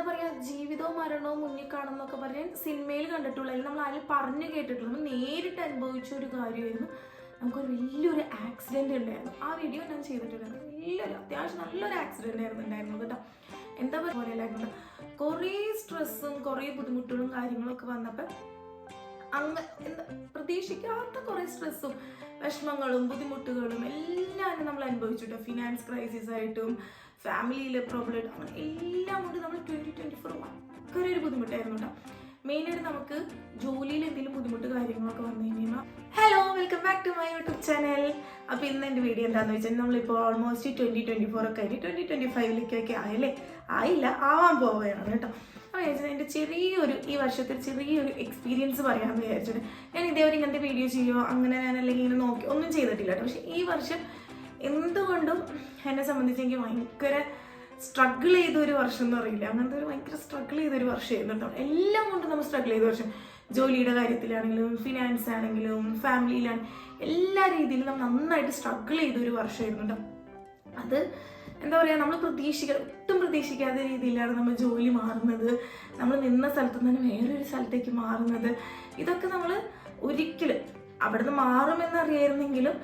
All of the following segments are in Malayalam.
എന്താ പറയാ ജീവിതവും മരണവും മുന്നിൽ കാണുന്നൊക്കെ പറഞ്ഞ് സിനിമയിൽ കണ്ടിട്ടുള്ളൂ അല്ലെങ്കിൽ നമ്മൾ ആരും പറഞ്ഞു കേട്ടിട്ടുള്ളൂ നേരിട്ട് അനുഭവിച്ച ഒരു കാര്യമായിരുന്നു. നമുക്കൊരു വലിയൊരു ആക്സിഡന്റ് ഉണ്ടായിരുന്നു. ആ വീഡിയോ ഞാൻ ചെയ്തിട്ടുണ്ടായിരുന്നു. വലിയൊരു അത്യാവശ്യം നല്ലൊരു ആക്സിഡന്റ് ആയിരുന്നു ഉണ്ടായിരുന്നത് കേട്ടോ. എന്താ പറയുക കുറേ സ്ട്രെസ്സും കുറേ ബുദ്ധിമുട്ടുകളും കാര്യങ്ങളൊക്കെ വന്നപ്പോൾ അങ്ങ് എന്താ പ്രതീക്ഷിക്കാത്ത കുറേ സ്ട്രെസ്സും വിഷമങ്ങളും ബുദ്ധിമുട്ടുകളും എല്ലാവരും നമ്മൾ അനുഭവിച്ചു കേട്ടോ. ഫിനാൻസ് ക്രൈസിസ് ആയിട്ടും ഫാമിലിയിലെ പ്രോബ്ലം അങ്ങനെ എല്ലാം കൊണ്ട് നമ്മൾ ട്വന്റി ട്വന്റി ഫോർ ഭയങ്കര ഒരു ബുദ്ധിമുട്ടായിരുന്നു കേട്ടോ മെയിനായിട്ട് നമുക്ക് ജോലിയിൽ എന്തെങ്കിലും ബുദ്ധിമുട്ട് കാര്യങ്ങളൊക്കെ വന്നു കഴിഞ്ഞാൽ hello welcome back to my YouTube channel അപ്പോൾ ഇന്ന് എന്റെ വീഡിയോ എന്താണെന്ന് വെച്ചാൽ നമ്മളിപ്പോൾ ഓൾമോസ്റ്റ് ട്വന്റി ട്വന്റി ഫോർ ഒക്കെ ആയിട്ട് ട്വന്റി ട്വന്റി ഫൈവിലേക്കൊക്കെ ആയല്ലേ? ആയില്ല ആവാൻ പോവുകയാണ് കേട്ടോ. അപ്പോൾ വിചാരിച്ചത് എന്റെ ചെറിയൊരു ഈ വർഷത്തെ ചെറിയൊരു എക്സ്പീരിയൻസ് പറയാമെന്ന് വിചാരിച്ചിട്ട് ഞാൻ ഇതേവരെ ഇങ്ങനത്തെ വീഡിയോ ചെയ്യുമോ അങ്ങനെ ഞാൻ അല്ലെങ്കിൽ ഇങ്ങനെ നോക്കി ഒന്നും ചെയ്തിട്ടില്ല കേട്ടോ പക്ഷേ ഈ വർഷം എന്തുകൊണ്ടും എന്നെ സംബന്ധിച്ച് എനിക്ക് ഭയങ്കര സ്ട്രഗിൾ ചെയ്ത ഒരു വർഷം എന്ന് അറിയില്ല അങ്ങനത്തെ ഒരു ഭയങ്കര സ്ട്രഗിൾ ചെയ്തൊരു വർഷം ആയിരുന്നു എല്ലാം കൊണ്ടും നമ്മൾ സ്ട്രഗിൾ ചെയ്ത വർഷം. ജോലിയുടെ കാര്യത്തിലാണെങ്കിലും ഫിനാൻസ് ആണെങ്കിലും ഫാമിലിയിലാണ് എല്ലാ രീതിയിലും നമ്മൾ നന്നായിട്ട് സ്ട്രഗിൾ ചെയ്ത ഒരു വർഷമായിരുന്നു അത് എന്താ പറയുക നമ്മൾ പ്രതീക്ഷിക്ക ഒട്ടും പ്രതീക്ഷിക്കാത്ത രീതിയിലാണ് നമ്മൾ ജോലി മാറുന്നത്. നമ്മൾ നിന്ന സ്ഥലത്ത് നിന്ന് വേറൊരു സ്ഥലത്തേക്ക് മാറുന്നത്. ഇതൊക്കെ നമ്മൾ ഒരിക്കലും അവിടുന്ന് മാറുമെന്നറിയായിരുന്നെങ്കിലും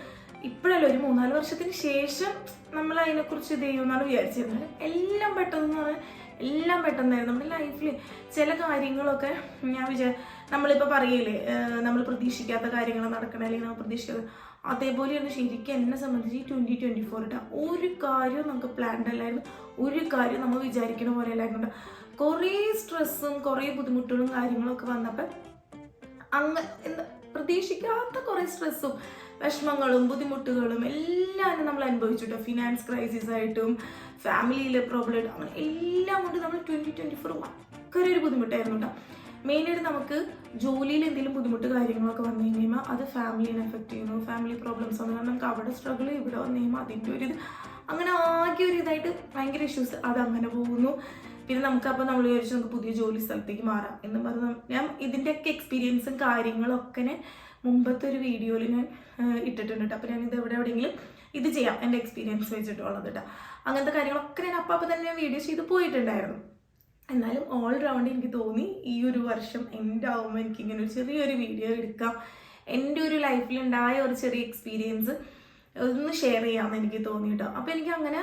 ഇപ്പോഴല്ല ഒരു മൂന്നാൽ വർഷത്തിന് ശേഷം നമ്മൾ അതിനെക്കുറിച്ച് ഇത് ചെയ്യുമെന്നാണ് വിചാരിച്ചിരുന്നത്. എല്ലാം പെട്ടെന്ന് എല്ലാം പെട്ടെന്നായിരുന്നു. നമ്മുടെ ലൈഫിൽ ചില കാര്യങ്ങളൊക്കെ ഞാൻ വിചാ നമ്മളിപ്പോൾ പറയില്ലേ നമ്മൾ പ്രതീക്ഷിക്കാത്ത കാര്യങ്ങൾ നടക്കണം അല്ലെങ്കിൽ നമ്മൾ പ്രതീക്ഷിക്കാത്ത അതേപോലെയാണ് ശരിക്കും എന്നെ സംബന്ധിച്ച് ഈ ട്വന്റി ട്വന്റി ഫോർ ഇട്ട ഒരു കാര്യവും നമുക്ക് പ്ലാൻഡ് അല്ലായിരുന്നു. ഒരു കാര്യം നമ്മൾ വിചാരിക്കുന്ന പോലെ അല്ലായിരുന്നു. കുറേ സ്ട്രെസ്സും കുറേ ബുദ്ധിമുട്ടുകളും കാര്യങ്ങളൊക്കെ വന്നപ്പോൾ അങ്ങ് എന്താ പ്രതീക്ഷിക്കാത്ത കുറേ സ്ട്രെസ്സും വിഷമങ്ങളും ബുദ്ധിമുട്ടുകളും എല്ലാം നമ്മൾ അനുഭവിച്ചിട്ടോ ഫിനാൻസ് ക്രൈസിസ് ആയിട്ടും ഫാമിലിയിലെ പ്രോബ്ലം അങ്ങനെ എല്ലാം കൊണ്ട് നമ്മൾ ട്വന്റി ട്വന്റി ഫോർ ഭയങ്കര ഒരു ബുദ്ധിമുട്ടായിരുന്നു കേട്ടോ മെയിനായിട്ട് നമുക്ക് ജോലിയിൽ എന്തെങ്കിലും ബുദ്ധിമുട്ട് കാര്യങ്ങളൊക്കെ വന്നു കഴിയുമ്പോൾ അത് ഫാമിലിനെ എഫക്റ്റ് ചെയ്യുന്നു. ഫാമിലി പ്രോബ്ലംസ് വന്നു കാരണം നമുക്ക് അവിടെ സ്ട്രഗിൾ ഇവിടെ വന്നു കഴിയുമ്പോൾ അതിന്റെ ഒരു ഇത് അങ്ങനെ ആകെ ഒരു ഇതായിട്ട് ഭയങ്കര ഇഷ്യൂസ് അത് അങ്ങനെ പോകുന്നു. പിന്നെ നമുക്ക് അപ്പോൾ നമ്മൾ വിചാരിച്ചു നമുക്ക് പുതിയ ജോലി സ്ഥലത്തേക്ക് മാറാം എന്ന് പറഞ്ഞ് ഞാൻ ഇതിന്റെയൊക്കെ എക്സ്പീരിയൻസും കാര്യങ്ങളൊക്കെ മുമ്പത്തെ ഒരു വീഡിയോയിൽ ഞാൻ ഇട്ടിട്ടുണ്ട് കേട്ടോ അപ്പോൾ ഞാൻ ഇത് എവിടെ എവിടെയെങ്കിലും ഇത് ചെയ്യാം എന്റെ എക്സ്പീരിയൻസ് വെച്ചിട്ടുള്ളത് കേട്ടോ അങ്ങനത്തെ കാര്യങ്ങളൊക്കെ ഞാൻ അപ്പം അപ്പം തന്നെ വീഡിയോ ചെയ്ത് പോയിട്ടുണ്ടായിരുന്നു. എന്നാലും ഓൾ റൗണ്ട് എനിക്ക് തോന്നി ഈ ഒരു വർഷം എന്റെ ആവുമ്പോൾ എനിക്ക് ഇങ്ങനെ ഒരു ചെറിയൊരു വീഡിയോ എടുക്കാം. എന്റെ ഒരു ലൈഫിലുണ്ടായ ഒരു ചെറിയ എക്സ്പീരിയൻസ് ഒന്ന് ഷെയർ ചെയ്യാമെന്ന് എനിക്ക് തോന്നി കേട്ടോ അപ്പോൾ എനിക്ക് അങ്ങനെ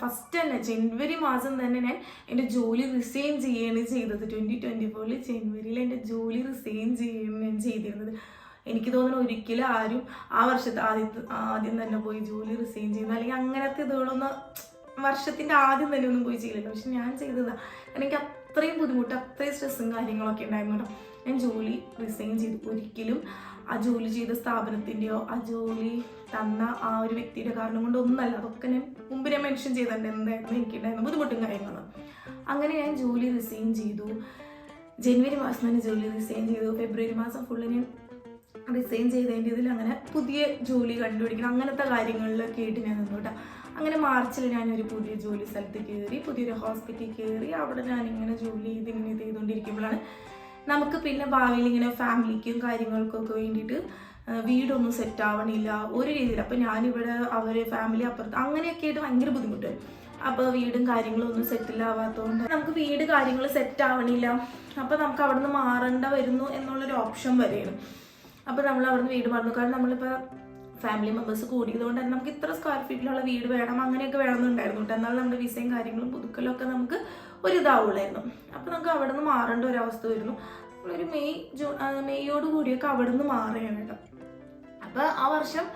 ഫസ്റ്റ് തന്നെ ജനുവരി മാസം തന്നെ ഞാൻ എന്റെ ജോലി റിസൈൻ ചെയ്യുകയാണ് ചെയ്തത്. ട്വന്റി ട്വന്റി ഫോറിൽ ജനുവരിയിൽ എന്റെ ജോലി റിസൈൻ ചെയ്യുകയാണ് ഞാൻ ചെയ്തിരുന്നത്. എനിക്ക് തോന്നുന്നു ഒരിക്കലും ആരും ആ വർഷത്തെ ആദ്യത്തെ ആദ്യം തന്നെ പോയി ജോലി റിസൈൻ ചെയ്യുന്നു അല്ലെങ്കിൽ അങ്ങനത്തെ ഇതുകളൊന്നും വർഷത്തിന്റെ ആദ്യം തന്നെ ഒന്നും പോയി ചെയ്യില്ല പക്ഷെ ഞാൻ ചെയ്തതാണ് എനിക്ക് അത്രയും ബുദ്ധിമുട്ട് അത്രയും സ്ട്രെസ്സും കാര്യങ്ങളൊക്കെ ഉണ്ടായിരുന്നു കേട്ടോ. ഞാൻ ജോലി റിസൈൻ ചെയ്തു. ഒരിക്കലും ആ ജോലി ചെയ്ത സ്ഥാപനത്തിന്റെയോ ആ ജോലി തന്ന ആ ഒരു വ്യക്തിയുടെ കാരണം കൊണ്ട് ഒന്നല്ല അതൊക്കെ ഞാൻ മുമ്പ് ഞാൻ മെൻഷൻ ചെയ്തിട്ടുണ്ട്. എന്തായിരുന്നു എനിക്കുണ്ടായിരുന്ന ബുദ്ധിമുട്ടും കാര്യങ്ങളും. അങ്ങനെ ഞാൻ ജോലി റിസൈൻ ചെയ്തു. ജനുവരി മാസം തന്നെ ജോലി റിസൈൻ ചെയ്തു. ഫെബ്രുവരി മാസം ഫുള്ള് ഞാൻ റിസൈൻ ചെയ്തതിന്റെ ഇതിൽ അങ്ങനെ പുതിയ ജോലി കണ്ടുപിടിക്കണം. അങ്ങനത്തെ കാര്യങ്ങളിലൊക്കെ ആയിട്ട് ഞാൻ നിന്നു കേട്ടോ. അങ്ങനെ മാർച്ചിൽ ഞാനൊരു പുതിയ ജോലി സ്ഥലത്ത് കയറി പുതിയൊരു ഹോസ്പിറ്റലിൽ കയറി അവിടെ ഞാൻ ഇങ്ങനെ ജോലി ചെയ്ത് ഇങ്ങനെ ചെയ്തുകൊണ്ടിരിക്കുമ്പോഴാണ് നമുക്ക് പിന്നെ ഭാവിയിൽ ഇങ്ങനെ ഫാമിലിക്കും കാര്യങ്ങൾക്കൊക്കെ വേണ്ടിയിട്ട് വീടൊന്നും സെറ്റ് ആവണില്ല. ഒരു രീതിയിൽ അപ്പം ഞാനിവിടെ അവർ ഫാമിലി അപ്പുറത്ത് അങ്ങനെയൊക്കെ ആയിട്ട് ഭയങ്കര ബുദ്ധിമുട്ടായി. അപ്പോൾ വീടും കാര്യങ്ങളും ഒന്നും സെറ്റിൽ ആവാത്തതുകൊണ്ട് നമുക്ക് വീട് കാര്യങ്ങൾ സെറ്റ് ആവണില്ല. അപ്പോൾ നമുക്ക് അവിടെ നിന്ന് മാറേണ്ട വരുന്നു എന്നുള്ളൊരു ഓപ്ഷൻ വരെയാണ്. അപ്പോൾ നമ്മൾ അവിടെ നിന്ന് വീട് മാറുന്നു. കാരണം നമ്മളിപ്പോൾ ഫാമിലി മെമ്പേഴ്സ് കൂടിയതുകൊണ്ട് തന്നെ നമുക്ക് ഇത്ര സ്ക്വയർ ഫീറ്റിലുള്ള വീട് വേണം അങ്ങനെയൊക്കെ വേണമെന്നുണ്ടായിരുന്നു കേട്ടോ. എന്നാൽ നമ്മുടെ വിസയും കാര്യങ്ങളും പുതുക്കലും ഒക്കെ നമുക്ക് ഒരു ഇതാവുള്ളായിരുന്നു അപ്പോൾ നമുക്ക് അവിടെ നിന്ന് മാറേണ്ട ഒരു അവസ്ഥ വരുന്നു. നമ്മളൊരു മെയ് ജൂൺ മെയ്യോട് കൂടിയൊക്കെ അവിടെ നിന്ന് മാറുകയാണ് കേട്ടോ. അപ്പോൾ ആ വർഷം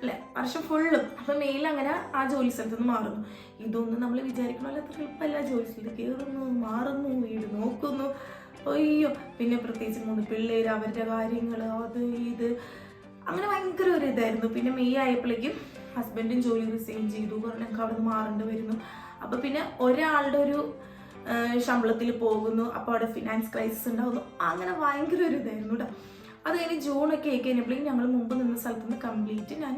അല്ലെ വർഷം ഫുള്ളും അപ്പോൾ മെയിൽ അങ്ങനെ ആ ജോലി സ്ഥലത്ത് നിന്ന് മാറുന്നു. ഇതൊന്നും നമ്മൾ വിചാരിക്കണ പോലെ അത്ര എളുപ്പമല്ല ജോലി സ്ഥലത്ത് കയറുന്നു മാറുന്നു വീട് നോക്കുന്നു. അയ്യോ പിന്നെ പ്രത്യേകിച്ച് മൂന്ന് പിള്ളേർ അവരുടെ കാര്യങ്ങൾ അത് ഇത്. അങ്ങനെ ഭയങ്കര ഒരു ഇതായിരുന്നു. പിന്നെ മെയ് ആയപ്പോഴേക്കും ഹസ്ബൻഡും ജോലി റിസൈൻ ചെയ്തു. കാരണം ഞങ്ങൾക്ക് അവിടെ നിന്ന് മാറേണ്ടി വരുന്നു. അപ്പോൾ പിന്നെ ഒരാളുടെ ഒരു ശമ്പളത്തിൽ പോകുന്നു. അപ്പോൾ അവിടെ ഫിനാൻസ് ക്രൈസിസ് ഉണ്ടാകുന്നു അങ്ങനെ ഭയങ്കര ഒരു ഇതായിരുന്നു കേട്ടോ അത് കഴിഞ്ഞ് ജൂണൊക്കെ ആയി കഴിഞ്ഞപ്പോഴേക്കും ഞങ്ങൾ മുമ്പ് നിന്ന സ്ഥലത്ത് നിന്ന് കംപ്ലീറ്റ് ഞാൻ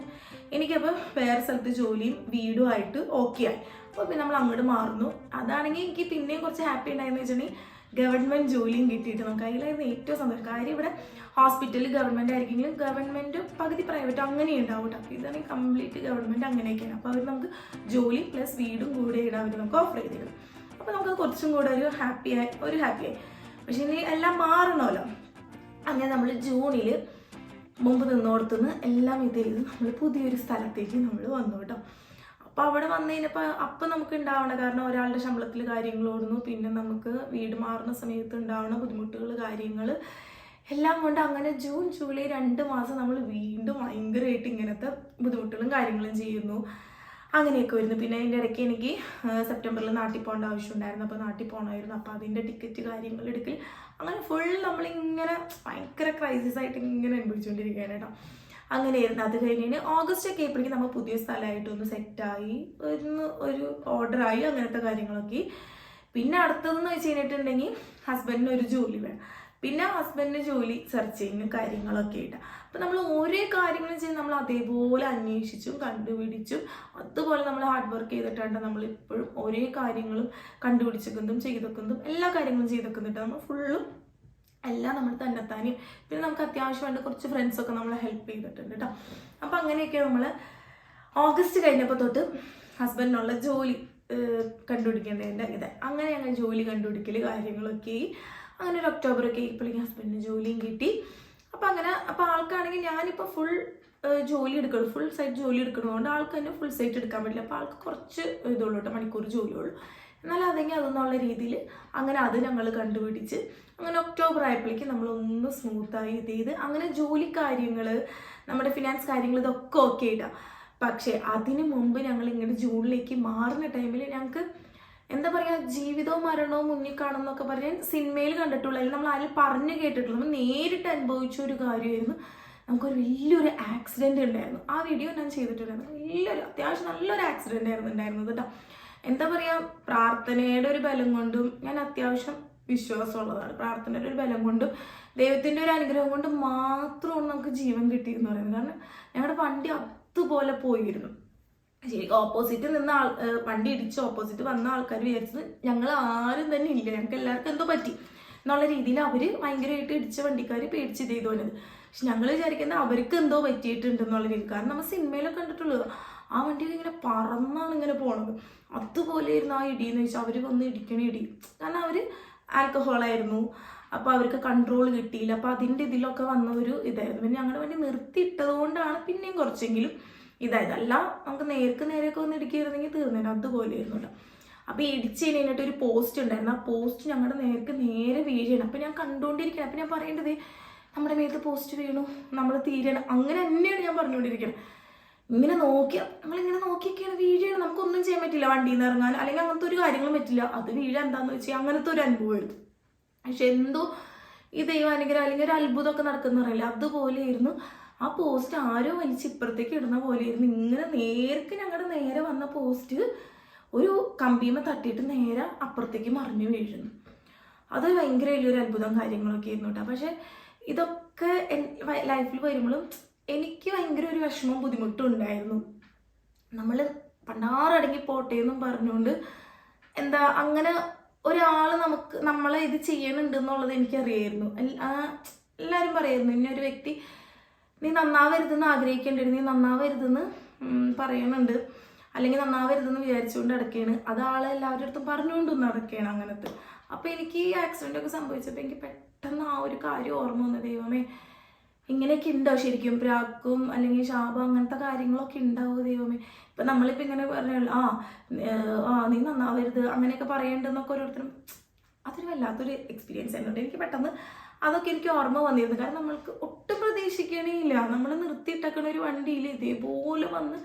എനിക്കപ്പോൾ വേറെ സ്ഥലത്ത് ജോലിയും വീടും ആയിട്ട് ഓക്കെ ആയി. അപ്പോൾ പിന്നെ നമ്മൾ അങ്ങോട്ട് മാറുന്നു. അതാണെങ്കിൽ എനിക്ക് പിന്നെയും കുറച്ച് ഹാപ്പി ഉണ്ടായെന്ന് വെച്ചിട്ടുണ്ടെങ്കിൽ ഗവൺമെന്റ് ജോലിയും കിട്ടിയിട്ട് നമുക്ക് അതിലായിരുന്നു ഏറ്റവും സന്തോഷം. കാര്യം ഇവിടെ ഹോസ്പിറ്റലിൽ ഗവൺമെന്റ് ആയിരിക്കെങ്കിലും ഗവൺമെന്റ് പകുതി പ്രൈവറ്റ് അങ്ങനെ ഉണ്ടാവും കേട്ടോ ഇതാണെങ്കിൽ കംപ്ലീറ്റ് ഗവൺമെന്റ് അങ്ങനെയൊക്കെയാണ്. അപ്പോൾ അവർ നമുക്ക് ജോലി പ്ലസ് വീടും കൂടെ ഇടാൻ അവർ നമുക്ക് ഓഫർ ചെയ്തിരുന്നു അപ്പോൾ നമുക്ക് കുറച്ചും കൂടെ ഒരു ഹാപ്പി ആയി ഒരു ഹാപ്പി ആയി. പക്ഷെ ഇനി എല്ലാം മാറണമല്ലോ. അങ്ങനെ നമ്മൾ ജൂണിൽ മുമ്പ് നിന്നോടത്തുനിന്ന് എല്ലാം ഇതിൽ ചെയ്ത് നമ്മൾ പുതിയൊരു സ്ഥലത്തേക്ക് നമ്മൾ വന്നു കേട്ടോ അപ്പോൾ അവിടെ വന്നു കഴിഞ്ഞപ്പോൾ അപ്പം നമുക്ക് ഉണ്ടാവണം കാരണം ഒരാളുടെ ശമ്പളത്തിൽ കാര്യങ്ങൾ ഓടുന്നു. പിന്നെ നമുക്ക് വീട് മാറുന്ന സമയത്ത് ഉണ്ടാവുന്ന ബുദ്ധിമുട്ടുകൾ കാര്യങ്ങൾ എല്ലാം കൊണ്ട് അങ്ങനെ ജൂൺ ജൂലൈ രണ്ട് മാസം നമ്മൾ വീണ്ടും ഭയങ്കരമായിട്ട് ഇങ്ങനത്തെ ബുദ്ധിമുട്ടുകളും കാര്യങ്ങളും ചെയ്യുന്നു. അങ്ങനെയൊക്കെ വരുന്നു. പിന്നെ അതിന്റെ ഇടയ്ക്ക് എനിക്ക് സെപ്റ്റംബറിൽ നാട്ടിൽ പോകേണ്ട ആവശ്യമുണ്ടായിരുന്നു അപ്പോൾ നാട്ടിൽ പോകണമായിരുന്നു അപ്പോൾ അതിന്റെ ടിക്കറ്റ് കാര്യങ്ങൾ എടുക്കൽ അങ്ങനെ ഫുൾ നമ്മളിങ്ങനെ ഭയങ്കര ക്രൈസിസ് ആയിട്ട് ഇങ്ങനെ അനുഭവിച്ചുകൊണ്ടിരിക്കുകയാണ് കേട്ടോ. അങ്ങനെയായിരുന്നു. അത് കഴിഞ്ഞ് ഓഗസ്റ്റ് ഒക്കെ ആയപ്പോഴേക്കും നമ്മൾ പുതിയ സ്ഥലമായിട്ടൊന്ന് സെറ്റായി. ഒന്ന് ഒരു ഓർഡറായി അങ്ങനത്തെ കാര്യങ്ങളൊക്കെ. പിന്നെ അടുത്തതെന്ന് വെച്ച് കഴിഞ്ഞിട്ടുണ്ടെങ്കിൽ ഹസ്ബൻഡിന് ഒരു ജോലി വേണം. പിന്നെ ഹസ്ബൻഡിന് ജോലി സെർച്ചിങ്ങും കാര്യങ്ങളൊക്കെ ആയിട്ട്. അപ്പം നമ്മൾ ഓരോ കാര്യങ്ങളും ചെയ്ത് നമ്മൾ അതേപോലെ അന്വേഷിച്ചും കണ്ടുപിടിച്ചും അതുപോലെ നമ്മൾ ഹാർഡ് വർക്ക് ചെയ്തിട്ടാണ് നമ്മൾ ഇപ്പോഴും ഓരോ കാര്യങ്ങളും കണ്ടുപിടിച്ചേക്കുന്നതും ചെയ്തേക്കുന്നതും എല്ലാ കാര്യങ്ങളും ചെയ്തേക്കുന്നുണ്ട് നമ്മൾ ഫുള്ളും എല്ലാം നമ്മൾ തന്നെത്താനും പിന്നെ നമുക്ക് അത്യാവശ്യം വേണ്ട കുറച്ച് ഫ്രണ്ട്സൊക്കെ നമ്മളെ ഹെൽപ്പ് ചെയ്തിട്ടുണ്ട് കേട്ടോ അപ്പോൾ അങ്ങനെയൊക്കെ നമ്മൾ ഓഗസ്റ്റ് കഴിഞ്ഞപ്പോൾ തൊട്ട് ഹസ്ബൻഡിനുള്ള ജോലി കണ്ടുപിടിക്കേണ്ടതിന്റെ ഇത് അങ്ങനെ അങ്ങനെ ജോലി കണ്ടുപിടിക്കൽ കാര്യങ്ങളൊക്കെ അങ്ങനെ ഒരു ഒക്ടോബർ ഒക്കെ ആയപ്പോഴേക്കും ഹസ്ബൻഡിന് ജോലിയും കിട്ടി. അപ്പോൾ അങ്ങനെ അപ്പോൾ ആൾക്കാണെങ്കിൽ ഞാനിപ്പോൾ ഫുൾ ജോലി എടുക്കണം. ഫുൾ സൈറ്റ് ജോലി എടുക്കണതുകൊണ്ട് ആൾക്ക് തന്നെ ഫുൾ സൈറ്റ് എടുക്കാൻ പറ്റില്ല. അപ്പോൾ ആൾക്ക് കുറച്ച് ഇതുള്ളൂ കേട്ടോ മണിക്കൂർ ജോലിയുള്ളൂ. എന്നാൽ അതെങ്കിൽ അതെന്നുള്ള രീതിയിൽ അങ്ങനെ അത് ഞങ്ങൾ കണ്ടുപിടിച്ച് അങ്ങനെ ഒക്ടോബർ ആയപ്പോഴേക്കും നമ്മൾ ഒന്ന് സ്മൂത്തായി ഇത് ചെയ്ത് അങ്ങനെ ജോലി കാര്യങ്ങൾ നമ്മുടെ ഫിനാൻസ് കാര്യങ്ങൾ ഇതൊക്കെ ഓക്കെ ഇടാം പക്ഷേ അതിന് മുമ്പ് ഞങ്ങൾ ഇങ്ങനെ ജൂണിലേക്ക് മാറുന്ന ടൈമിൽ ഞങ്ങൾക്ക് എന്താ പറയുക ജീവിതവും മരണവും മുന്നിൽ കാണുന്നൊക്കെ പറഞ്ഞാൽ സിനിമയിൽ കണ്ടിട്ടുള്ളൂ. അല്ലെങ്കിൽ നമ്മൾ ആരും പറഞ്ഞു കേട്ടിട്ടുള്ളൂ നമ്മൾ നേരിട്ട് അനുഭവിച്ച ഒരു കാര്യമായിരുന്നു. നമുക്കൊരു വലിയൊരു ആക്സിഡന്റ് ഉണ്ടായിരുന്നു. ആ വീഡിയോ ഞാൻ ചെയ്തിട്ടുണ്ടായിരുന്നു. വലിയൊരു അത്യാവശ്യം നല്ലൊരു ആക്സിഡന്റ് ആയിരുന്നു ഉണ്ടായിരുന്നത് കേട്ടോ. എന്താ പറയുക പ്രാർത്ഥനയുടെ ഒരു ബലം കൊണ്ടും ഞാൻ അത്യാവശ്യം വിശ്വാസമുള്ളതാണ്. പ്രാർത്ഥനയുടെ ഒരു ബലം കൊണ്ടും ദൈവത്തിന്റെ ഒരു അനുഗ്രഹം കൊണ്ട് മാത്രമാണ് നമുക്ക് ജീവൻ കിട്ടിയെന്ന് പറയുന്നത്. കാരണം ഞങ്ങളുടെ വണ്ടി അതുപോലെ പോയിരുന്നു. ശരിക്കും ഓപ്പോസിറ്റ് നിന്ന ആൾ വണ്ടി ഇടിച്ച് ഓപ്പോസിറ്റ് വന്ന ആൾക്കാർ വിചാരിച്ചത് ഞങ്ങൾ ആരും തന്നെ ഇല്ല. ഞങ്ങൾക്ക് എല്ലാവർക്കും എന്തോ പറ്റി എന്നുള്ള രീതിയിൽ അവർ ഭയങ്കരമായിട്ട് ഇടിച്ച വണ്ടിക്കാർ പേടിച്ച് ചെയ്തു പോലെ പക്ഷെ ഞങ്ങൾ വിചാരിക്കുന്നത് അവർക്ക് എന്തോ പറ്റിയിട്ടുണ്ട് എന്നുള്ള രീതി കാരണം നമ്മൾ സിനിമയിലൊക്കെ കണ്ടിട്ടുള്ളൂ ആ വണ്ടിയൊക്കെ ഇങ്ങനെ പറന്നാണ് ഇങ്ങനെ പോണത്. അതുപോലെ ആയിരുന്നു ആ ഇടി എന്ന് വെച്ചാൽ അവർ വന്ന് ഇടിക്കണ ഇടി. കാരണം അവർ ആൽക്കഹോളായിരുന്നു അപ്പോൾ അവർക്ക് കൺട്രോൾ കിട്ടിയില്ല. അപ്പോൾ അതിന്റെ ഇതിലൊക്കെ വന്ന ഒരു ഇതായിരുന്നു. പിന്നെ ഞങ്ങളുടെ വണ്ടി നിർത്തിയിട്ടത് കൊണ്ടാണ് പിന്നെയും കുറച്ചെങ്കിലും ഇതായത്. അല്ല നമുക്ക് നേർക്ക് നേരെയൊക്കെ ഒന്ന് ഇടിക്കുകയായിരുന്നെങ്കിൽ തീർന്നേനെ. അതുപോലെ ആയിരുന്നു കേട്ടോ അപ്പോൾ ഇടിച്ച് കഴിഞ്ഞിട്ട് ഒരു പോസ്റ്റ് ഉണ്ടായിരുന്നു. ആ പോസ്റ്റ് ഞങ്ങളുടെ നേർക്ക് നേരെ വീഴണം അപ്പോൾ ഞാൻ കണ്ടുകൊണ്ടിരിക്കണം അപ്പോൾ ഞാൻ പറയേണ്ടത് നമ്മുടെ മേത്ത് പോസ്റ്റ് വീണു. നമ്മൾ തീരണം. അങ്ങനെ തന്നെയാണ് ഞാൻ പറഞ്ഞുകൊണ്ടിരിക്കുന്നത് ഇങ്ങനെ നോക്കിയ നമ്മളിങ്ങനെ നോക്കിയൊക്കെയാണ് വീഴാണ്. നമുക്കൊന്നും ചെയ്യാൻ പറ്റില്ല. വണ്ടിയിൽ നിന്ന് ഇറങ്ങാൻ അല്ലെങ്കിൽ അങ്ങനത്തെ ഒരു കാര്യങ്ങളും പറ്റില്ല. അത് വീഴാൻ എന്താന്ന് വെച്ചാൽ അങ്ങനത്തെ ഒരു അനുഭവമായിരുന്നു പക്ഷെ എന്തോ ഈ ദൈവാനുഗ്രഹം അല്ലെങ്കിൽ ഒരു അത്ഭുതമൊക്കെ നടക്കുന്ന പറയില്ല. അതുപോലെയായിരുന്നു. ആ പോസ്റ്റ് ആരോ വലിച്ച് ഇപ്പുറത്തേക്ക് ഇടുന്ന പോലെയായിരുന്നു. ഇങ്ങനെ നേർക്ക് ഞങ്ങളുടെ നേരെ വന്ന പോസ്റ്റ് ഒരു കമ്പീമ തട്ടിയിട്ട് നേരെ അപ്പുറത്തേക്ക് മറിഞ്ഞു വീഴുന്നു. അത് ഭയങ്കര വലിയൊരു അത്ഭുതം കാര്യങ്ങളൊക്കെ ആയിരുന്നു കേട്ടോ. പക്ഷെ ഇതൊക്കെ ലൈഫിൽ വരുമ്പോഴും എനിക്ക് ഭയങ്കര ഒരു വിഷമവും ബുദ്ധിമുട്ടും ഉണ്ടായിരുന്നു. നമ്മൾ പണ്ടാറടങ്ങി പോട്ടെ എന്നും പറഞ്ഞുകൊണ്ട് എന്താ അങ്ങനെ ഒരാൾ നമുക്ക് നമ്മളെ ഇത് ചെയ്യണുണ്ട് എന്നുള്ളത് എനിക്കറിയായിരുന്നു. എല്ലാവരും പറയായിരുന്നു ഇന്ന ഒരു വ്യക്തി നീ നന്നാവരുതെന്ന് ആഗ്രഹിക്കേണ്ടത് നീ നന്നാവരുതെന്ന് പറയണുണ്ട്. അല്ലെങ്കിൽ നന്നാവരുതെന്ന് വിചാരിച്ചുകൊണ്ട് നടക്കുകയാണ് അത് ആളെ എല്ലാവരുടെ അടുത്തും പറഞ്ഞുകൊണ്ട് നടക്കുകയാണ് അങ്ങനത്തെ. അപ്പോൾ എനിക്ക് ഈ ആക്സിഡന്റ് ഒക്കെ സംഭവിച്ചപ്പോൾ എനിക്ക് പെട്ടെന്ന് ആ ഒരു കാര്യം ഓർമ്മ വന്നു. ദൈവമേ ഇങ്ങനെയൊക്കെ ഉണ്ടോ ശരിക്കും? പ്രാക്കും അല്ലെങ്കിൽ ശാപം അങ്ങനത്തെ കാര്യങ്ങളൊക്കെ ഉണ്ടാവും ദൈവമേ? ഇപ്പം നമ്മളിപ്പോൾ ഇങ്ങനെ പറഞ്ഞു ആ ആ നീ നന്നാവരുത് അങ്ങനെയൊക്കെ പറയേണ്ടെന്നൊക്കെ ഓരോരുത്തരും അതൊരു വല്ലാത്തൊരു എക്സ്പീരിയൻസ് ആയിരുന്നു. എനിക്ക് പെട്ടെന്ന് അതൊക്കെ എനിക്ക് ഓർമ്മ വന്നിരുന്നു. കാരണം നമ്മൾക്ക് ഒട്ടും പ്രതീക്ഷിക്കണേയില്ല നമ്മൾ നിർത്തിയിട്ടേക്കണ ഒരു വണ്ടിയിൽ ഇതേപോലെ വന്ന്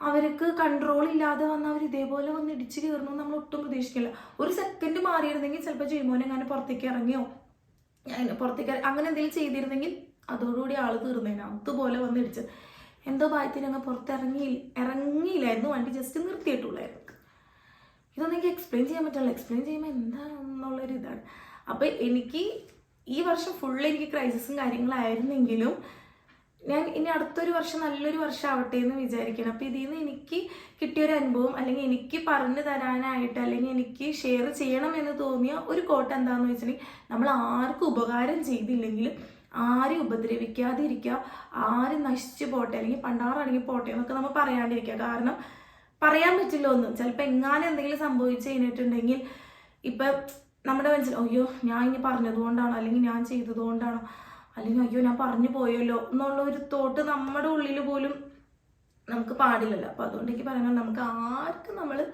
അവർക്ക് കൺട്രോൾ ഇല്ലാതെ വന്ന് അവർ ഇതേപോലെ വന്ന് ഇടിച്ചു കയറുന്നു നമ്മൾ ഒട്ടും പ്രതീക്ഷിക്കില്ല ഒരു സെക്കൻഡ് മാറിയിരുന്നെങ്കിൽ ചിലപ്പോൾ ജയ്മോനെ അങ്ങനെ പുറത്തേക്ക് ഇറങ്ങിയോ? പുറത്തേക്ക് അങ്ങനെ എന്തെങ്കിലും ചെയ്തിരുന്നെങ്കിൽ അതോടുകൂടി ആൾ തീർന്നേനെ. അതുപോലെ വന്ന് ഇടിച്ച്. എന്തോ ഭാഗ്യത്തിന് അങ്ങ് പുറത്തിറങ്ങി ഇറങ്ങിയില്ലായിരുന്നു. വണ്ടി ജസ്റ്റ് നിർത്തിയിട്ടുള്ളായിരുന്നു. ഇതൊന്നും എനിക്ക് എക്സ്പ്ലെയിൻ ചെയ്യാൻ പറ്റില്ല. എക്സ്പ്ലെയിൻ ചെയ്യുമ്പോൾ എന്താണെന്നുള്ളൊരു ഇതാണ്. അപ്പോൾ എനിക്ക് ഈ വർഷം ഫുൾ എനിക്ക് ക്രൈസിസും കാര്യങ്ങളായിരുന്നെങ്കിലും ഞാൻ ഇനി അടുത്തൊരു വർഷം നല്ലൊരു വർഷം ആവട്ടെ എന്ന് വിചാരിക്കണം. അപ്പോൾ ഇതിൽ നിന്ന് എനിക്ക് കിട്ടിയൊരു അനുഭവം അല്ലെങ്കിൽ എനിക്ക് പറഞ്ഞു തരാനായിട്ട് അല്ലെങ്കിൽ എനിക്ക് ഷെയർ ചെയ്യണം എന്ന് തോന്നിയ ഒരു കോട്ട എന്താണെന്ന് വെച്ചിട്ടുണ്ടെങ്കിൽ നമ്മൾ ആർക്കും ഉപകാരം ചെയ്തില്ലെങ്കിലും ആരും ഉപദ്രവിക്കാതിരിക്കുക ആരും നശിച്ചു പോട്ടെ അല്ലെങ്കിൽ പണ്ടാറാണെങ്കിൽ പോട്ടെ എന്നൊക്കെ നമ്മൾ പറയാണ്ടിരിക്കുക. കാരണം പറയാൻ പറ്റില്ല ഒന്നും. ചിലപ്പോൾ എങ്ങാനും എന്തെങ്കിലും സംഭവിച്ചു കഴിഞ്ഞിട്ടുണ്ടെങ്കിൽ ഇപ്പം നമ്മുടെ മനസ്സിൽ അയ്യോ ഞാൻ ഇനി പറഞ്ഞതുകൊണ്ടാണോ? അല്ലെങ്കിൽ ഞാൻ ചെയ്തതുകൊണ്ടാണോ? അല്ലെങ്കിൽ അയ്യോ ഞാൻ പറഞ്ഞു പോയല്ലോ? എന്നുള്ള ഒരു തോട്ട് നമ്മുടെ ഉള്ളിൽ പോലും നമുക്ക് പാടില്ലല്ലോ. അപ്പോൾ അതുകൊണ്ട് പറയുന്നത് നമുക്ക് ആർക്കും നമ്മൾ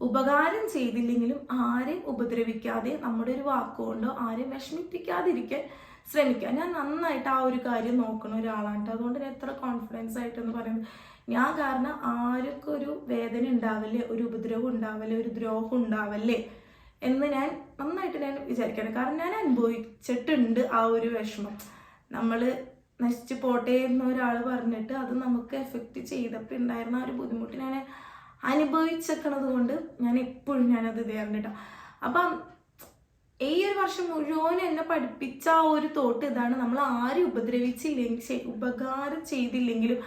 ഉപകാരം ചെയ്തില്ലെങ്കിലും ആരെയും ഉപദ്രവിക്കാതെ നമ്മുടെ ഒരു വാക്കുകൊണ്ടോ ആരെയും വിഷമിപ്പിക്കാതിരിക്കാൻ ശ്രമിക്കുക. ഞാൻ നന്നായിട്ട് ആ ഒരു കാര്യം നോക്കുന്ന ഒരാളാണ് അതുകൊണ്ട് ഞാൻ എത്ര കോൺഫിഡൻസ് ആയിട്ടെന്ന് പറയുന്നത് ഞാൻ കാരണം ആർക്കും ഒരു വേദന ഉണ്ടാവല്ലേ ഒരു ഉപദ്രവം ഉണ്ടാവല്ലേ ഒരു ദ്രോഹം ഉണ്ടാവല്ലേ എന്ന് ഞാൻ നന്നായിട്ട് ഞാൻ വിചാരിക്കണം. കാരണം ഞാൻ അനുഭവിച്ചിട്ടുണ്ട് ആ ഒരു വിഷമം. നമ്മൾ നശിച്ചു പോട്ടെ എന്ന് ഒരാൾ പറഞ്ഞിട്ട് അത് നമുക്ക് എഫക്റ്റ് ചെയ്തപ്പോൾ ഉണ്ടായിരുന്ന ആ ഒരു ബുദ്ധിമുട്ട് ഞാൻ അനുഭവിച്ചേക്കണത് കൊണ്ട് ഞാൻ എപ്പോഴും ഞാനത് ഇതായിരുന്നു അപ്പം ഈ ഒരു വർഷം മുഴുവൻ എന്നെ പഠിപ്പിച്ച ആ ഒരു തോട്ട് ഇതാണ്. നമ്മൾ ആരും ഉപദ്രവിച്ചില്ലെങ്കിൽ ഉപകാരം ചെയ്തില്ലെങ്കിലും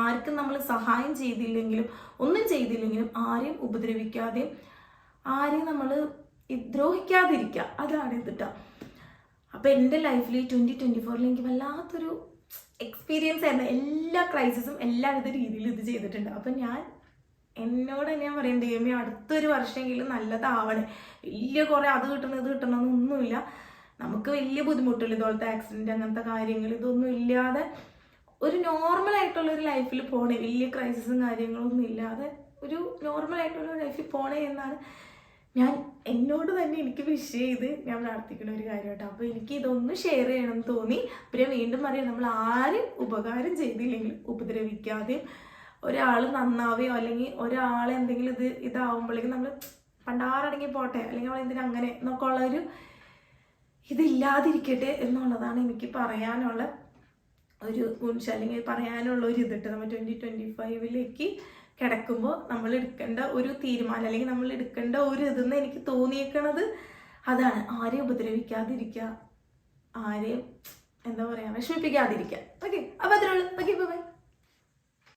ആർക്കും നമ്മൾ സഹായം ചെയ്തില്ലെങ്കിലും ഒന്നും ചെയ്തില്ലെങ്കിലും ആരെയും ഉപദ്രവിക്കാതെയും ആരെയും നമ്മൾ ദ്രോഹിക്കാതിരിക്കുക അതാണ് ഇതിട്ട ട്ടോ. അപ്പോൾ എന്റെ ലൈഫിൽ ട്വന്റി ട്വന്റി ഫോറിൽ എനിക്ക് വല്ലാത്തൊരു എക്സ്പീരിയൻസ് ആയിരുന്നു. എല്ലാ ക്രൈസിസും എല്ലാവിധ രീതിയിലും ഇത് ചെയ്തിട്ടുണ്ട്. അപ്പം ഞാൻ എന്നോട് ഞാൻ പറയും ദൈവമേ അടുത്തൊരു വർഷമെങ്കിലും നല്ലതാവണേ. വലിയ കുറേ അത് കിട്ടണം ഇത് കിട്ടണം എന്നൊന്നുമില്ല. നമുക്ക് വലിയ ബുദ്ധിമുട്ടില്ല ഇതുപോലത്തെ ആക്സിഡന്റ് അങ്ങനത്തെ കാര്യങ്ങൾ ഇതൊന്നും ഇല്ലാതെ ഒരു നോർമൽ ആയിട്ടുള്ള ഒരു ലൈഫിൽ പോണേ. വലിയ ക്രൈസിസും കാര്യങ്ങളൊന്നും ഇല്ലാതെ ഒരു നോർമൽ ആയിട്ടുള്ള ലൈഫിൽ പോണേ എന്നാണ് ഞാൻ എന്നോട് തന്നെ എനിക്ക് വിഷ് ചെയ്ത് ഞാൻ പ്രാർത്ഥിക്കുന്ന ഒരു കാര്യം കേട്ടോ. അപ്പോൾ എനിക്ക് ഇതൊന്ന് ഷെയർ ചെയ്യണം എന്ന് തോന്നി. പിന്നെ വീണ്ടും പറയാം നമ്മൾ ആരും ഉപകാരം ചെയ്തില്ലെങ്കിൽ ഉപദ്രവിക്കാതെയും ഒരാൾ നന്നാവുകയോ അല്ലെങ്കിൽ ഒരാൾ എന്തെങ്കിലും ഇത് ഇതാവുമ്പോഴേക്കും നമ്മൾ പണ്ടാറടങ്ങി പോട്ടെ അല്ലെങ്കിൽ നമ്മൾ എന്തിനാ അങ്ങനെ എന്നൊക്കെ ഉള്ളൊരു ഇതില്ലാതിരിക്കട്ടെ എന്നുള്ളതാണ് എനിക്ക് പറയാനുള്ള ഒരു ഗുണിച്ച അല്ലെങ്കിൽ പറയാനുള്ള ഒരു ഇതിട്ട് നമ്മൾ ട്വന്റി ട്വന്റി ഫൈവിലേക്ക് കിടക്കുമ്പോൾ നമ്മൾ എടുക്കേണ്ട ഒരു തീരുമാനം അല്ലെങ്കിൽ നമ്മൾ എടുക്കേണ്ട ഒരു ഇതെന്ന് എനിക്ക് തോന്നിയേക്കണത് അതാണ്. ആരെയും ഉപദ്രവിക്കാതിരിക്കുക ആരെയും എന്താ പറയുക വിഷമിപ്പിക്കാതിരിക്കുക. ഓക്കെ അപ്പോൾ അതിനുള്ളൂ ഓക്കെ ബൈ